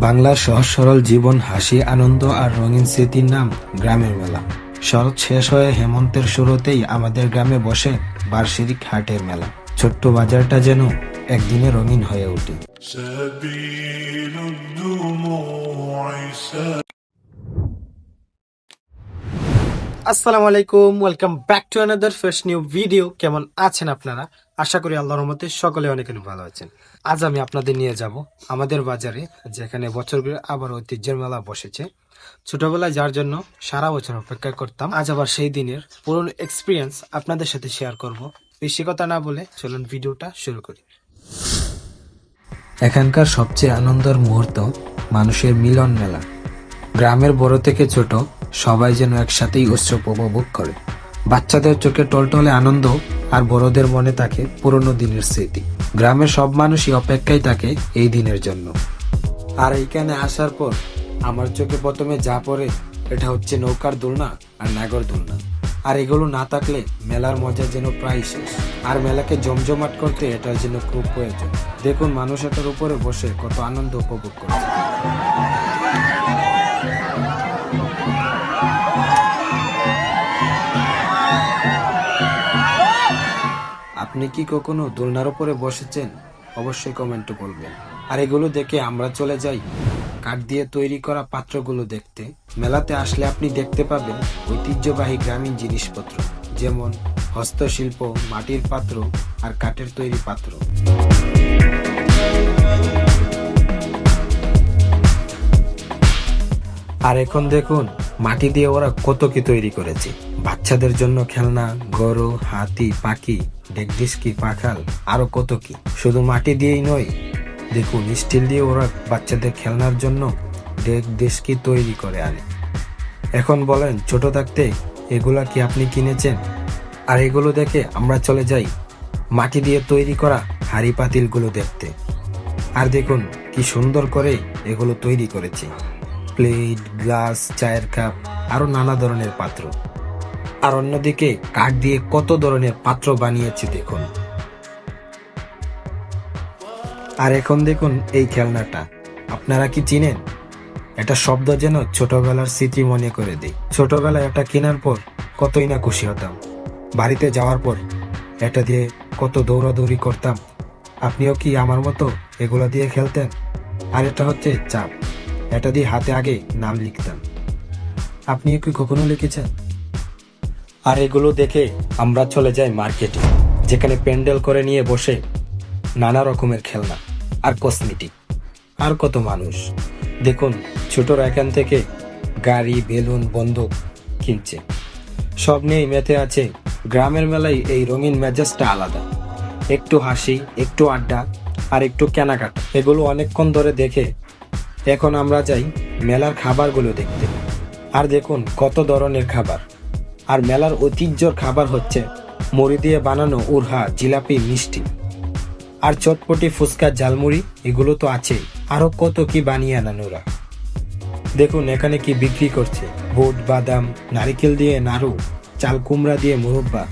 বাংলার সহজ সরল জীবন, হাসি, আনন্দ আর রঙিন স্মৃতির নাম গ্রামের মেলা। শরৎ শেষ হয়ে হেমন্তের শুরুতেই আমাদের গ্রামে বসে বার্ষিক হাটের মেলা। ছোট্ট বাজারটা যেন একদিনে রঙিন হয়ে ওঠে। আসসালামু আলাইকুম, welcome back to another fresh new video কেমন আছেন আপনারা? আশা করি আল্লাহর রহমতে সকলে অনেক অনেক ভালো আছেন। আজ আমি আপনাদের নিয়ে যাব আমাদের বাজারে, যেখানে বছর ঘুরে আবার ঐতিহ্যের মেলা বসেছে। ছোটবেলায় যার জন্য সারা বছর অপেক্ষা করতাম, আজ আবার সেই দিনের পুরনো এক্সপিরিয়েন্স আপনাদের সাথে শেয়ার করব। বেশি কথা না বলে চলুন ভিডিওটা শুরু করি। এখানকার সবচেয়ে আনন্দের মুহূর্ত মানুষের মিলন মেলা। গ্রামের বড় থেকে ছোট সবাই যেন একসাথেই উৎসব উপভোগ করে। বাচ্চাদের চোখে টলটলে আনন্দ আর বড়দের মনে থাকে পুরনো দিনের স্মৃতি। গ্রামের সব মানুষই অপেক্ষায় থাকে এই দিনের জন্য। আর এইখানে আসার পর আমার চোখে প্রথমে যা পড়ে, এটা হচ্ছে নৌকার দোলনা আর নাগর দোলনা। আর এগুলো না থাকলে মেলার মজা যেন প্রায় শেষ। আর মেলাকে জমজমাট করতে এটার জন্য খুব প্রয়োজন। দেখুন মানুষ এটার উপরে বসে কত আনন্দ উপভোগ করছে। আপনি কি কখনো দোলনার উপরে বসেছেন? অবশ্যই কমেন্টে বলবেন। আর এগুলো দেখে আমরা চলে যাই। কাঠ দিয়ে তৈরি করা পাত্রগুলো দেখতে। মেলাতে আসলে আপনি দেখতে পাবেন ঐতিহ্যবাহী গ্রামীণ জিনিসপত্র, যেমন হস্তশিল্প, মাটির পাত্র আর কাঠের তৈরি পাত্র। আর এখন দেখুন, মাটি দিয়ে ওরা কত কি তৈরি করেছে। বাচ্চাদের জন্য খেলনা, গরু, হাতি, পাখি ডেকডিস্কি পাখাল, আরও কত কি? শুধু মাটি দিয়েই নয়, দেখুন স্টিল দিয়ে ওরা বাচ্চাদের খেলনার জন্য ডেক ডেস্কি তৈরি করে আনে। এখন বলেন, ছোট থাকতে এগুলা কি আপনি কিনেছেন? আর এগুলো দেখে আমরা চলে যাই, মাটি দিয়ে তৈরি করা হাড়ি পাতিলগুলো দেখতে। আর দেখুন কি সুন্দর করে এগুলো তৈরি করেছে। প্লেট, গ্লাস, চায়ের কাপ, আরও নানা ধরনের পাত্র। আর অন্যদিকে কাঠ দিয়ে কত ধরনের পাত্র বানিয়েছে দেখুন। আর এখন দেখুন এই খেলনাটা। আপনারা কি চিনেন? এটা শব্দ যেন ছোটবেলার স্মৃতি মনে করে দেয়। ছোটবেলায় এটা কেনার পর কতই না খুশি হতাম। বাড়িতে যাওয়ার পর এটা দিয়ে কত দৌড়াদৌড়ি করতাম। আপনিও কি আমার মতো এগুলো দিয়ে খেলতেন? আর এটা হচ্ছে চাপ। এটা দিয়ে হাতে আগে নাম লিখতাম। আপনিও কি কখনো লিখেছেন? আর এগুলো দেখে আমরা চলে যাই মার্কেটে, যেখানে প্যান্ডেল করে নিয়ে বসে নানা রকমের খেলনা আর কসমেটিক। আর কত মানুষ। দেখুন, ছোটরা এখান থেকে গাড়ি, বেলুন, বন্দুক কিনছে। সব নিয়েই মেতে আছে। গ্রামের মেলায় এই রঙিন মেজাজটা আলাদা। একটু হাসি, একটু আড্ডা আর একটু কেনাকাটা। এগুলো অনেকক্ষণ ধরে দেখে এখন আমরা যাই মেলার খাবারগুলো দেখতে। আর দেখুন, কত ধরনের খাবার। আর মেলার ঐতিহ্যর খাবার হচ্ছে মুড়ি দিয়ে বানানো উরহা জিলাপি, মিষ্টি। আর চটপটি, ফুচকা, ঝালমুড়ি, এগুলো তো আছেই। আরও কত কি বানিয়ে আনান ওরা? দেখুন, এখানে কি বিক্রি করছে। বুট, বাদাম, নারিকেল দিয়ে নাড়ু, চাল কুমড়া দিয়ে মুরব্বা।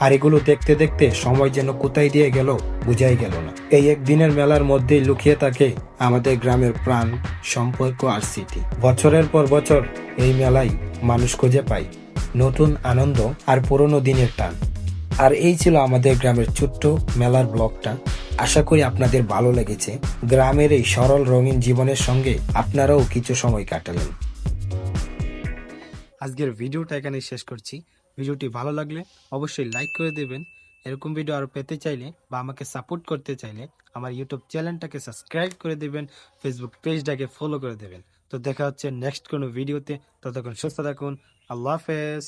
আর এগুলো দেখতে দেখতে সময় যেন কোথায় দিয়ে গেল বুঝাই গেল না। এই একদিনের মেলার মধ্যেই লুকিয়ে থাকে আমাদের গ্রামের প্রাণ, সম্পর্ক আর স্মৃতি। বছরের পর বছর এই মেলায় মানুষ খুঁজে পায় নতুন আনন্দ আর পুরনো দিনের টান। আর এই ছিল আমাদের গ্রামের ছোট্ট মেলার ব্লগটা। আশা করি আপনাদের ভালো লেগেছে। গ্রামের এই সরল রঙিন জীবনের সঙ্গে আপনারাও কিছু সময় কাটালেন। আজকের ভিডিওটা এখানে শেষ করছি। ভিডিওটি ভালো লাগলে অবশ্যই লাইক করে দেবেন। এরকম ভিডিও আরও পেতে চাইলে বা আমাকে সাপোর্ট করতে চাইলে আমার ইউটিউব চ্যানেলটাকে সাবস্ক্রাইব করে দেবেন, ফেসবুক পেজটাকে ফলো করে দেবেন। তো দেখা হচ্ছে নেক্সট কোনো ভিডিওতে, ততক্ষণ সুস্থ থাকুন, আল্লাহ হাফেজ।